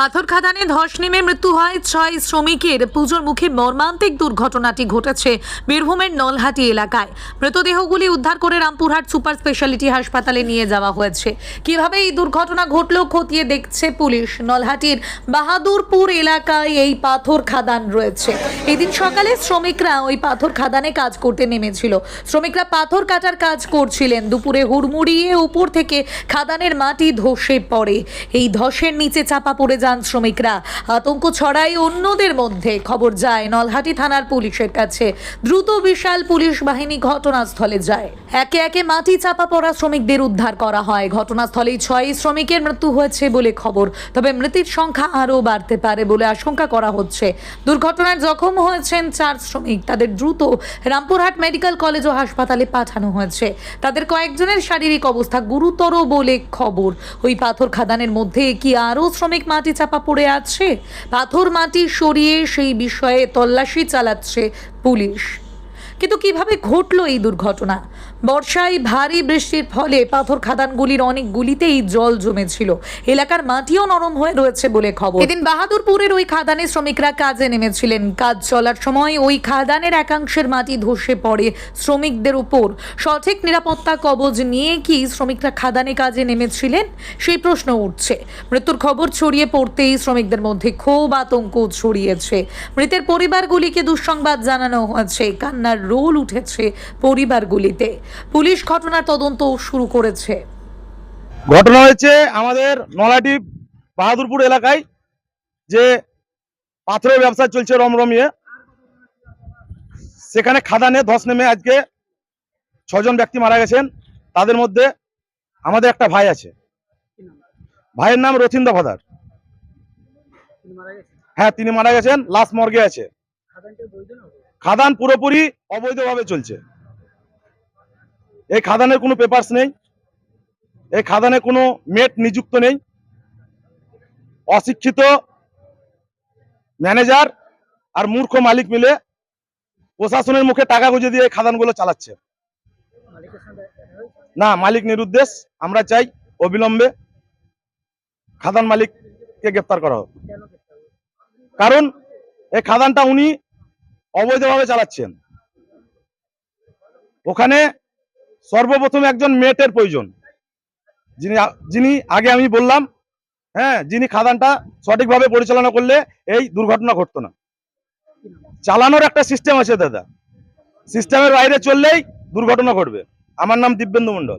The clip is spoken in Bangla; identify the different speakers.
Speaker 1: পাথর খাদানে ধস নেমে মৃত্যু হয় ছয় শ্রমিকের। পুজোর মুখে মর্মান্তিক দুর্ঘটনাটি ঘটেছে বীরভূমের নলহাটি এলাকায়। মৃতদেহগুলি উদ্ধার করে রামপুরহাট সুপার স্পেশালিটি হাসপাতালে নিয়ে যাওয়া হয়েছে। কীভাবে এই দুর্ঘটনা ঘটলো খতিয়ে দেখছে পুলিশ। নলহাটির বাহাদুরপুর এলাকায় এই পাথর খাদান রয়েছে। এদিন সকালে শ্রমিকরা ওই পাথর খাদানে কাজ করতে নেমেছিল। শ্রমিকরা পাথর কাটার কাজ করছিলেন। দুপুরে হুড়মুড়িয়ে উপর থেকে খাদানের মাটি ধসে পড়ে। এই ধসের নিচে চাপা পড়ে যান শ্রমিকরা। আতঙ্ক ছড়ায় অন্যদের মধ্যে। খবর যায়, নলহাটি থানার পুলিশের কাছে। দ্রুত বিশাল পুলিশ বাহিনী ঘটনাস্থলে যায়। একে একে মাটি চাপা পড়া শ্রমিকদের উদ্ধার করা হয়। ঘটনাস্থলেই ছয় শ্রমিকের মৃত্যু হয়েছে বলে খবর। তবে মৃতের সংখ্যা আরও বাড়তে পারে বলে আশঙ্কা করা হচ্ছে। দুর্ঘটনায় জখম হয়েছেন চার শ্রমিক। তাদের দ্রুত রামপুরহাট মেডিকেল কলেজ ও হাসপাতালে পাঠানো হয়েছে। তাদের কয়েকজনের শারীরিক অবস্থা গুরুতর বলে খবর। ওই পাথর খাদানের মধ্যে কি আরও শ্রমিক মাটি চাপা পড়ে আছে। পাথর মাটি সরিয়ে সেই বিষয়ে তল্লাশি চালাচ্ছে পুলিশ। কিন্তু কীভাবে ঘটলো এই দুর্ঘটনা? বর্ষায় ভারী বৃষ্টির ফলে পাথর খাদানগুলির অনেক গুলিতেই জল জমেছিল। এলাকার মাটিও নরম হয়ে রয়েছে বলে খবর। এদিন বাহাদুরপুরের ওই খাদানে শ্রমিকরা কাজে নেমেছিলেন। কাজ চলার সময় ওই খাদানের একাংশের মাটি ধসে পড়ে শ্রমিকদের উপর। সঠিক নিরাপত্তা কবজ নিয়ে কি শ্রমিকরা খাদানে কাজে নেমেছিলেন? সেই প্রশ্ন উঠছে। মৃত্যুর খবর ছড়িয়ে পড়তেই শ্রমিকদের মধ্যে ক্ষোভ আতঙ্ক ছড়িয়েছে। মৃতের পরিবারগুলিকে দুঃসংবাদ জানানো হয়েছে কান্নার রোল উঠেছে পরিবারগুলিতে। পুলিশ ঘটনার তদন্ত শুরু করেছে।
Speaker 2: ঘটনা হয়েছে আমাদের নলাটি বাহাদুরপুর এলাকায়, যে পাথরের ব্যবসা চলছে রমরমিয়ে। সেখানে খাদানে ধস নেমে আজকে ছজন ব্যক্তি মারা গেছেন। তাদের মধ্যে আমাদের একটা ভাই আছে। ভাইয়ের নাম রথিন্দা দফাদার হ্যাঁ তিনি মারা গেছেন লাস্ট মর্গে আছে। খাদান পুরোপুরি অবৈধভাবে চলছে। এই খাদানের কোনো পেপারস নেই। এই খাদানে কোনো মেট নিযুক্ত নেই। অশিক্ষিত ম্যানেজার আর মূর্খ মালিক মিলে প্রশাসনের মুখে টাকা গুঁজে দিয়ে এই খাদানগুলো চালাচ্ছে। না, মালিক নিরুদ্দেশ। আমরা চাই অবিলম্বে খাদান মালিককে গ্রেপ্তার করা হোক। কারণ এই খাদানটা উনি অবৈধভাবে চালাচ্ছেন। ওখানে সর্বপ্রথম একজন মেটের প্রয়োজন। যিনি যিনি আগে আমি বললাম হ্যাঁ যিনি খাদানটা সঠিকভাবে পরিচালনা করলে এই দুর্ঘটনা ঘটতো না। চালানোর একটা সিস্টেম আছে দাদা। সিস্টেমের বাইরে চললেই দুর্ঘটনা ঘটবে। আমার নাম দিব্যেন্দু মন্ডল